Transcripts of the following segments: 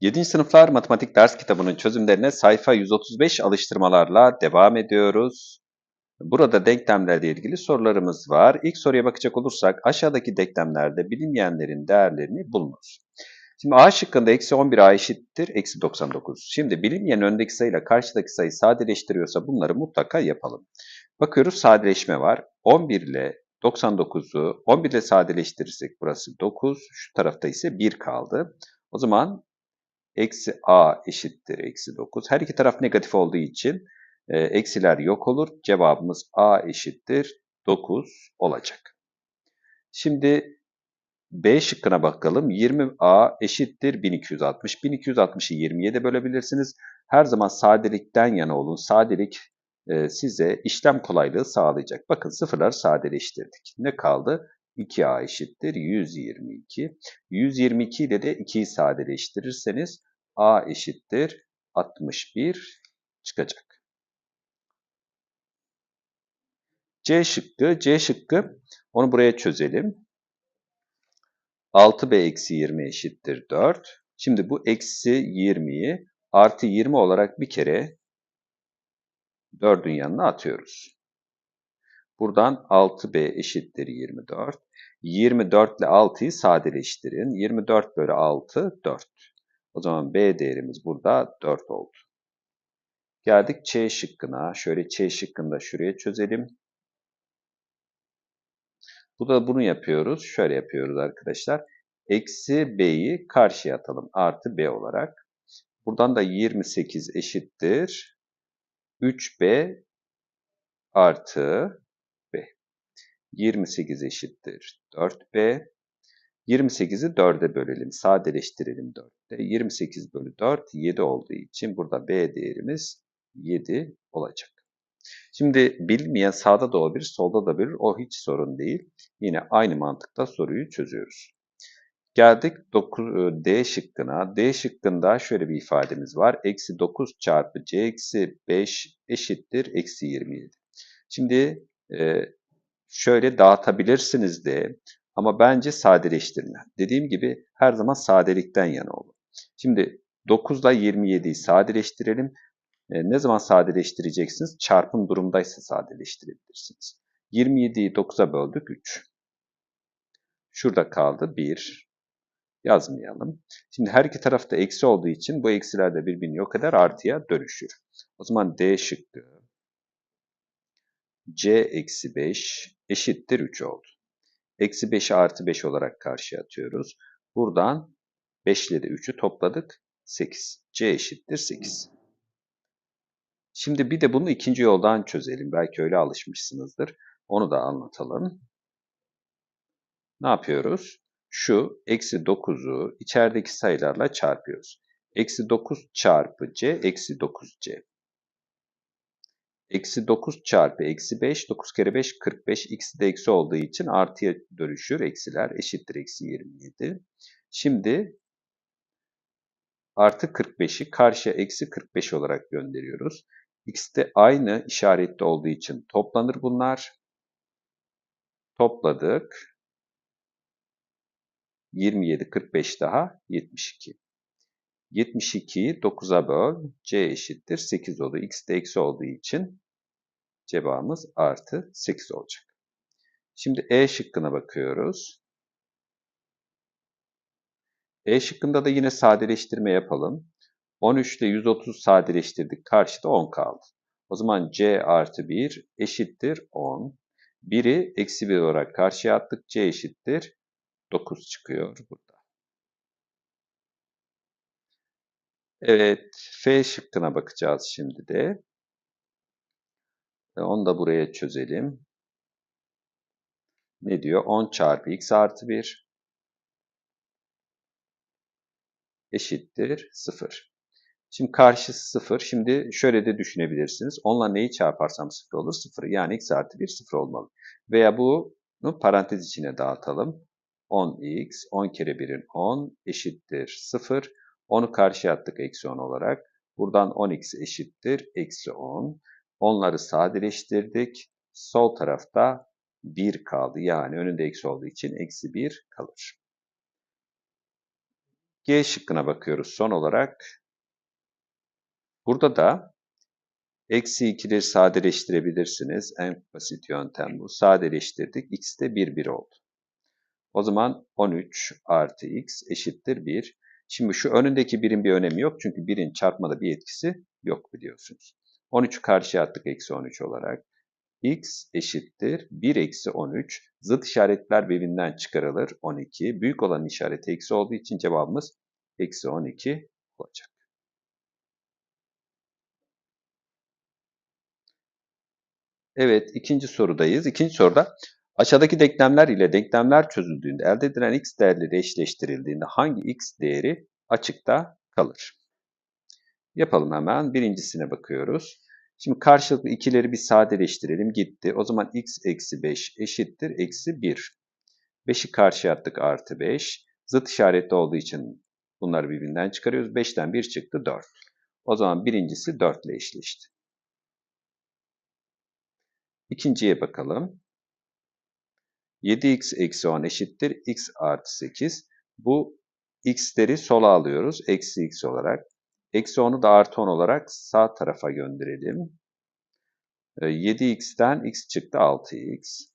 7. sınıflar matematik ders kitabının çözümlerine sayfa 135 alıştırmalarla devam ediyoruz. Burada denklemlerle ilgili sorularımız var. İlk soruya bakacak olursak aşağıdaki denklemlerde bilinmeyenlerin değerlerini bulunuz. Şimdi A şıkkında eksi 11A eşittir eksi 99. Şimdi bilinmeyen öndeki sayıyla karşıdaki sayı sadeleştiriyorsa bunları mutlaka yapalım. Bakıyoruz sadeleşme var. 11 ile 99'u 11 ile sadeleştirirsek burası 9, şu tarafta ise 1 kaldı. O zaman eksi a eşittir eksi 9. Her iki taraf negatif olduğu için e, eksiler yok olur. Cevabımız a eşittir 9 olacak. Şimdi B şıkkına bakalım. 20A eşittir 1260. 1260'ı 20'ye de bölebilirsiniz. Her zaman sadelikten yana olun. Sadelik e, size işlem kolaylığı sağlayacak. Bakın sıfırlar sadeleştirdik. Ne kaldı? 2A eşittir 122. 122 ile de 2'yi sadeleştirirseniz A eşittir 61 çıkacak. C şıkkı, C şıkkı onu buraya çözelim. 6B eksi 20 eşittir 4. Şimdi bu eksi 20'yi artı 20 olarak bir kere 4'ün yanına atıyoruz. Buradan 6B eşittir 24. 24 ile 6'yı sadeleştirin. 24 bölü 6 4. O zaman B değerimiz burada 4 oldu. Geldik C şıkkına. Şöyle C şıkkını şuraya çözelim. Bu da bunu yapıyoruz. Şöyle yapıyoruz arkadaşlar. Eksi B'yi karşıya atalım. Artı B olarak. Buradan da 28 eşittir. 3B artı B. 28 eşittir. 4B. 28'i 4'e bölelim. Sadeleştirelim 4'te. 28 bölü 4 7 olduğu için burada B değerimiz 7 olacak. Şimdi bilmeyen sağda da olabilir, solda da bir o hiç sorun değil. Yine aynı mantıkta soruyu çözüyoruz. Geldik 9, e, D şıkkına. D şıkkında şöyle bir ifademiz var. Eksi 9 çarpı C eksi 5 eşittir eksi 27. Şimdi e, şöyle dağıtabilirsiniz de ama bence sadeleştirin. Dediğim gibi her zaman sadelikten yana olun. Şimdi 9 ile 27'yi sadeleştirelim. E, ne zaman sadeleştireceksiniz? Çarpım durumdaysa sadeleştirebilirsiniz. 27'yi 9'a böldük 3. Şurada kaldı 1. Yazmayalım. Şimdi her iki tarafta eksi olduğu için bu eksiler de birbirini yok eder artıya dönüşür. O zaman D şıkkı C eksi 5 eşittir 3 oldu. Eksi 5'i artı 5 olarak karşıya atıyoruz. Buradan 5 ile de 3'ü topladık. 8. C eşittir 8. Şimdi bir de bunu ikinci yoldan çözelim. Belki öyle alışmışsınızdır. Onu da anlatalım. Ne yapıyoruz? Şu eksi 9'u içerideki sayılarla çarpıyoruz. Eksi 9 çarpı c eksi 9c. Eksi 9 çarpı eksi 5, 9 kere 5, 45. X'i de eksi olduğu için artıya dönüşür. Eksiler eşittir eksi 27. Şimdi artı 45'i karşıya eksi 45 olarak gönderiyoruz. X de aynı işaretli olduğu için toplanır bunlar. Topladık. 27, 45 daha 72. 72'yi 9'a böl. C eşittir 8 oldu. X de eksi olduğu için cevabımız artı 8 olacak. Şimdi E şıkkına bakıyoruz. E şıkkında da yine sadeleştirme yapalım. 13 ile 130 sadeleştirdik. Karşıda 10 kaldı. O zaman C artı 1 eşittir 10. 1'i eksi 1 olarak karşıya attık. C eşittir 9 çıkıyor burada. Evet, F şıkkına bakacağız şimdi de. Onu da buraya çözelim. Ne diyor? 10 çarpı x artı 1 eşittir 0. Şimdi karşısı 0. Şimdi şöyle de düşünebilirsiniz. Onunla neyi çarparsam 0 olur? 0. Yani x artı 1 0 olmalı. Veya bunu parantez içine dağıtalım. 10x, 10 kere 1'in 10 eşittir 0. 10'u karşıya attık eksi 10 olarak. Buradan 10x eşittir eksi 10. Onları sadeleştirdik. Sol tarafta 1 kaldı. Yani önünde eksi olduğu için eksi 1 kalır. G şıkkına bakıyoruz son olarak. Burada da eksi 2'leri sadeleştirebilirsiniz. En basit yöntem bu. Sadeleştirdik. X de 1, 1 oldu. O zaman 13 artı X eşittir 1. Şimdi şu önündeki birin bir önemi yok. Çünkü birin çarpmada bir etkisi yok biliyorsunuz. 13'ü karşıya attık eksi 13 olarak. X eşittir 1 eksi 13. Zıt işaretler birbirinden çıkarılır 12. Büyük olan işareti eksi olduğu için cevabımız eksi 12 olacak. Evet, ikinci sorudayız. İkinci soruda aşağıdaki denklemler ile denklemler çözüldüğünde elde edilen x değerleri eşleştirildiğinde hangi x değeri açıkta kalır? Yapalım hemen. Birincisine bakıyoruz. Şimdi karşılıklı ikileri bir sadeleştirelim. Gitti. O zaman x eksi 5 eşittir. Eksi 1. 5'i karşıya attık artı 5. Zıt işaretli olduğu için bunları birbirinden çıkarıyoruz. 5'ten 1 çıktı 4. O zaman birincisi 4 ile eşleşti. İkinciye bakalım. 7x eksi 10 eşittir x artı 8. Bu x'leri sola alıyoruz. Eksi x olarak. Eksi 10'u da artı 10 olarak sağ tarafa gönderelim. 7x'ten ee, x çıktı 6x.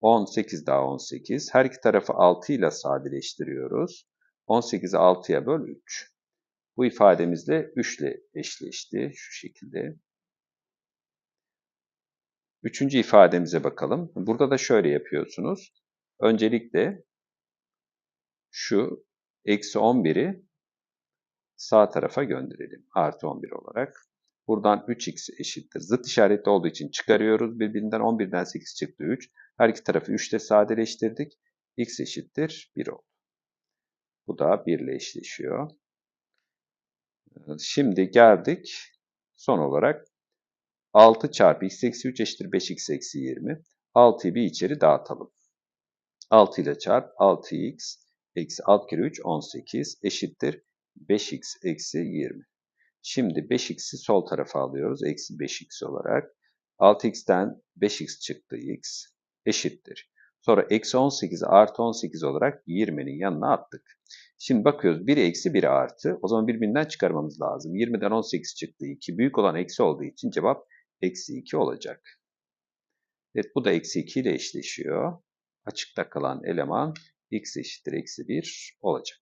18 daha 18. Her iki tarafı 6 ile sadeleştiriyoruz. 18'i 6'ya böl 3. Bu ifademizle 3 ile eşleşti şu şekilde. Üçüncü ifademize bakalım. Burada da şöyle yapıyorsunuz. Öncelikle şu eksi 11'i sağ tarafa gönderelim. Artı 11 olarak. Buradan 3x eşittir. Zıt işaretli olduğu için çıkarıyoruz. Birbirinden 11'den 8 çıktı 3. Her iki tarafı 3 ile sadeleştirdik. x eşittir 1 oldu. Bu da 1 ile eşleşiyor. Şimdi geldik son olarak 6 çarpı x eksi 3 eşittir 5x eksi 20. 6'yı bir içeri dağıtalım. 6 ile çarp 6x eksi 6 kere 3 18 eşittir 5x eksi 20. Şimdi 5x'i sol tarafa alıyoruz. Eksi 5x olarak. 6x'ten 5x çıktı x eşittir. Sonra eksi 18'i artı 18 olarak 20'nin yanına attık. Şimdi bakıyoruz 1 eksi 1 artı. O zaman birbirinden çıkarmamız lazım. 20'den 18 çıktı 2. Büyük olan eksi olduğu için cevap eksi 2 olacak. Evet bu da eksi 2 ile eşleşiyor. Açıkta kalan eleman x eşittir eksi 1 olacak.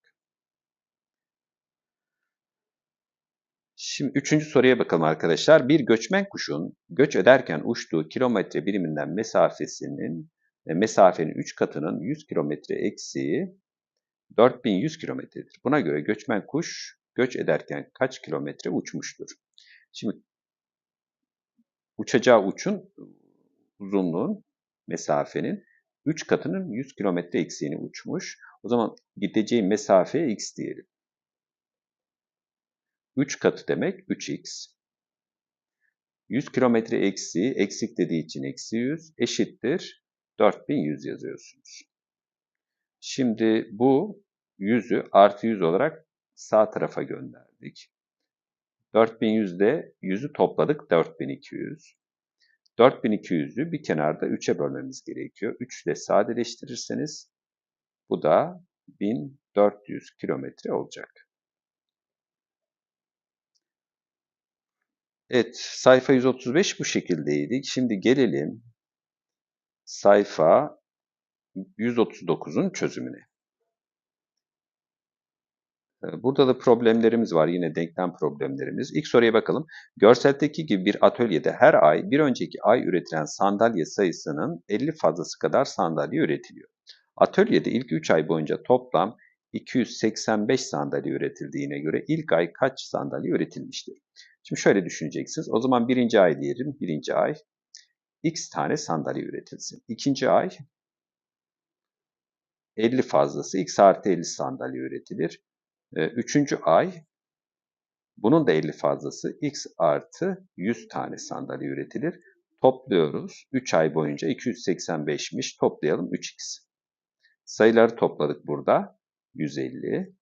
Şimdi üçüncü soruya bakalım arkadaşlar. Bir göçmen kuşun göç ederken uçtuğu kilometre biriminden mesafesinin e, mesafenin 3 katının 100 kilometre eksiği 4100 kilometredir. Buna göre göçmen kuş göç ederken kaç kilometre uçmuştur? Şimdi uçacağı uçun uzunluğun mesafenin 3 katının 100 kilometre eksiğini uçmuş. O zaman gideceği mesafeye x diyelim. 3 katı demek 3x. 100 kilometre eksiği, eksik dediği için eksi 100 eşittir 4100 yazıyorsunuz. Şimdi bu 100'ü artı 100 olarak sağ tarafa gönderdik. 4100'de 100'ü topladık 4200. 4200'ü bir kenarda 3'e bölmemiz gerekiyor. 3 ile sadeleştirirseniz bu da 1400 kilometre olacak. Evet, sayfa 135 bu şekildeydi. Şimdi gelelim sayfa 139'un çözümüne. Ee, burada da problemlerimiz var. Yine denklem problemlerimiz. İlk soruya bakalım. Görseldeki gibi bir atölyede her ay bir önceki ay üretilen sandalye sayısının 50 fazlası kadar sandalye üretiliyor. Atölyede ilk 3 ay boyunca toplam 285 sandalye üretildiğine göre ilk ay kaç sandalye üretilmiştir? Şimdi şöyle düşüneceksiniz. O zaman birinci ay diyelim. Birinci ay x tane sandalye üretilsin. İkinci ay 50 fazlası x artı 50 sandalye üretilir. Ee, üçüncü ay bunun da 50 fazlası x artı 100 tane sandalye üretilir. Topluyoruz. 3 ay boyunca 285'miş. Toplayalım 3x. Sayıları topladık burada. 150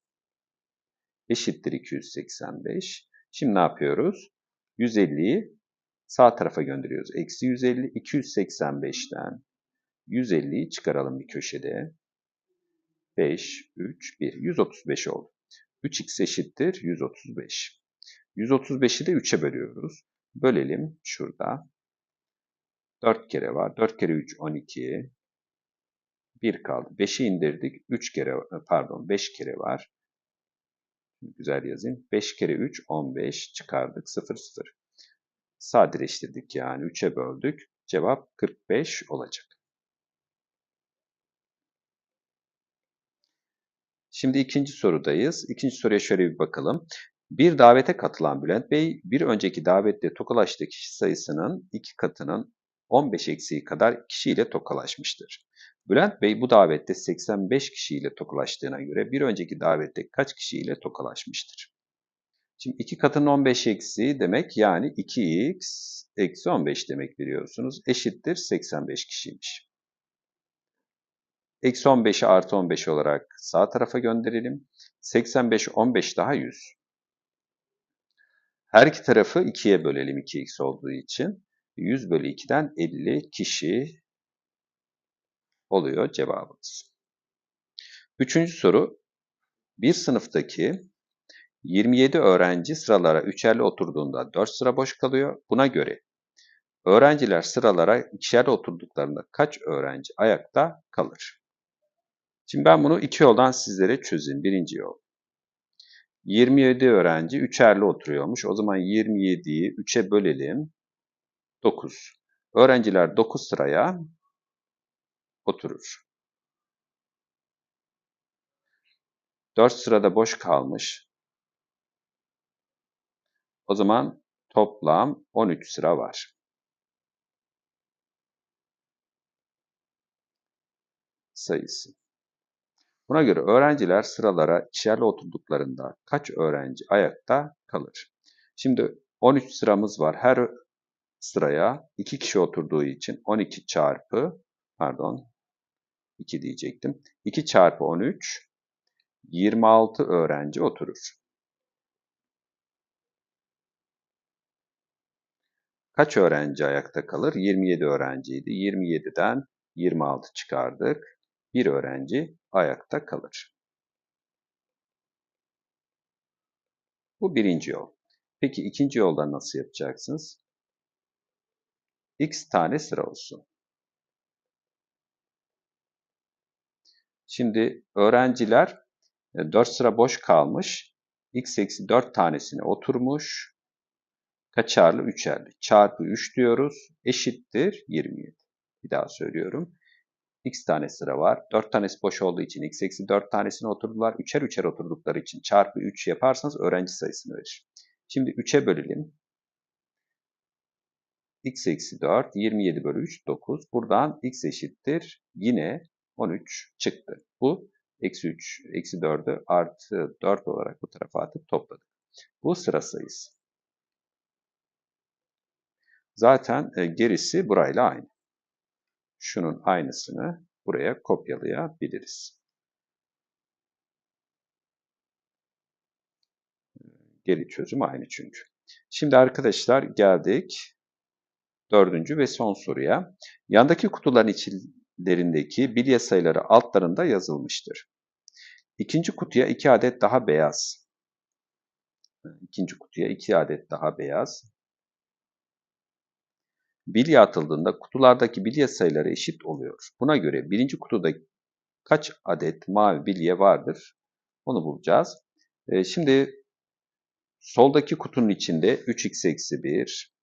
eşittir 285. Şimdi ne yapıyoruz? 150'yi sağ tarafa gönderiyoruz. Eksi 150, 285'ten 150'yi çıkaralım bir köşede. 5, 3, 1. 135 oldu. 3x eşittir 135. 135'i de 3'e bölüyoruz. Bölelim şurada. 4 kere var. 4 kere 3 12. 1 kaldı. 5'i indirdik. 3 kere pardon 5 kere var. Güzel yazayım. 5 kere 3 15 çıkardık 0 0. Sadeleştirdik yani 3'e böldük. Cevap 45 olacak. Şimdi ikinci sorudayız. İkinci soruya şöyle bir bakalım. Bir davete katılan Bülent Bey, bir önceki davette tokalaştığı kişi sayısının iki katının 15 eksiği kadar kişiyle tokalaşmıştır. Bülent Bey bu davette 85 kişiyle tokalaştığına göre bir önceki davette kaç kişiyle tokalaşmıştır? Şimdi 2 katının 15 eksiği demek yani 2x eksi 15 demek biliyorsunuz. Eşittir 85 kişiymiş. Eksi 15'i artı 15 olarak sağ tarafa gönderelim. 85, 15 daha 100. Her iki tarafı 2'ye bölelim 2x olduğu için. 100 bölü 2'den 50 kişi oluyor cevabımız. Üçüncü soru. Bir sınıftaki 27 öğrenci sıralara üçerli oturduğunda 4 sıra boş kalıyor. Buna göre öğrenciler sıralara ikişerli oturduklarında kaç öğrenci ayakta kalır? Şimdi ben bunu iki yoldan sizlere çözeyim. Birinci yol. 27 öğrenci üçerli oturuyormuş. O zaman 27'yi 3'e bölelim. 9. Öğrenciler 9 sıraya oturur. 4 sırada boş kalmış. O zaman toplam 13 sıra var. Sayısı. Buna göre öğrenciler sıralara içerli oturduklarında kaç öğrenci ayakta kalır? Şimdi 13 sıramız var. Her sıraya 2 kişi oturduğu için 12 çarpı pardon 2 diyecektim. 2 çarpı 13 26 öğrenci oturur. Kaç öğrenci ayakta kalır? 27 öğrenciydi. 27'den 26 çıkardık. Bir öğrenci ayakta kalır. Bu birinci yol. Peki ikinci yolda nasıl yapacaksınız? X tane sıra olsun. Şimdi öğrenciler 4 e, sıra boş kalmış. X eksi 4 tanesine oturmuş. Kaçarlı? Üçerli. Çarpı 3 diyoruz. Eşittir 27. Bir daha söylüyorum x tane sıra var. 4 tanesi boş olduğu için x eksi 4 tanesine oturdular. Üçer üçer oturdukları için çarpı 3 yaparsanız öğrenci sayısını verir. Şimdi 3'e bölelim. x eksi 4, 27 bölü 3, 9. Buradan x eşittir. Yine 13 çıktı. Bu eksi 3, eksi 4'ü artı 4 olarak bu tarafa atıp topladık. Bu sıra sayısı. Zaten e, gerisi burayla aynı şunun aynısını buraya kopyalayabiliriz. Geri çözüm aynı çünkü. Şimdi arkadaşlar geldik dördüncü ve son soruya. Yandaki kutuların içlerindeki bilye sayıları altlarında yazılmıştır. İkinci kutuya iki adet daha beyaz. İkinci kutuya iki adet daha beyaz bilye atıldığında kutulardaki bilye sayıları eşit oluyor. Buna göre birinci kutuda kaç adet mavi bilye vardır? Onu bulacağız. E, şimdi soldaki kutunun içinde 3x eksi 1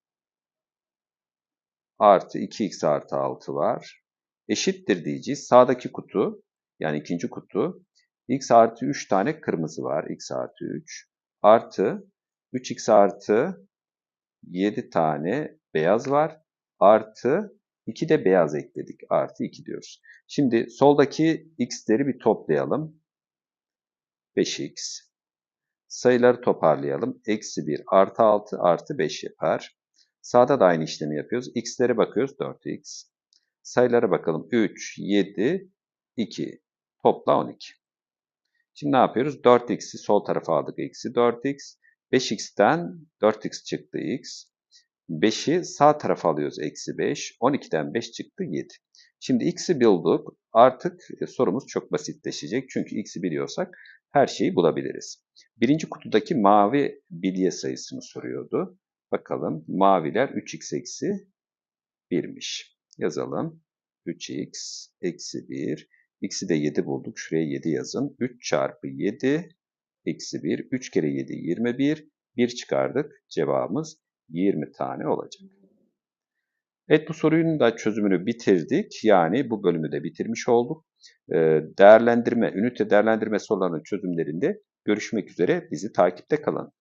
artı 2x artı 6 var. Eşittir diyeceğiz. Sağdaki kutu yani ikinci kutu x artı 3 tane kırmızı var. x artı 3 artı 3x artı 7 tane beyaz var artı 2 de beyaz ekledik. Artı 2 diyoruz. Şimdi soldaki x'leri bir toplayalım. 5x. Sayıları toparlayalım. Eksi 1 artı 6 artı 5 yapar. Sağda da aynı işlemi yapıyoruz. x'lere bakıyoruz 4x. Sayılara bakalım. 3, 7, 2. Topla 12. Şimdi ne yapıyoruz? 4x'i sol tarafa aldık. Eksi 4x. 5x'ten 4x çıktı x. 5'i sağ tarafa alıyoruz. Eksi 5. 12'den 5 çıktı 7. Şimdi x'i bulduk. Artık e, sorumuz çok basitleşecek. Çünkü x'i biliyorsak her şeyi bulabiliriz. Birinci kutudaki mavi bilye sayısını soruyordu. Bakalım maviler 3x eksi 1'miş. Yazalım. 3x eksi 1. X'i de 7 bulduk. Şuraya 7 yazın. 3 çarpı 7 eksi 1. 3 kere 7 21. 1 çıkardık. Cevabımız 20 tane olacak. Evet bu sorunun da çözümünü bitirdik. Yani bu bölümü de bitirmiş olduk. Ee, değerlendirme, ünite değerlendirme sorularının çözümlerinde görüşmek üzere. Bizi takipte kalın.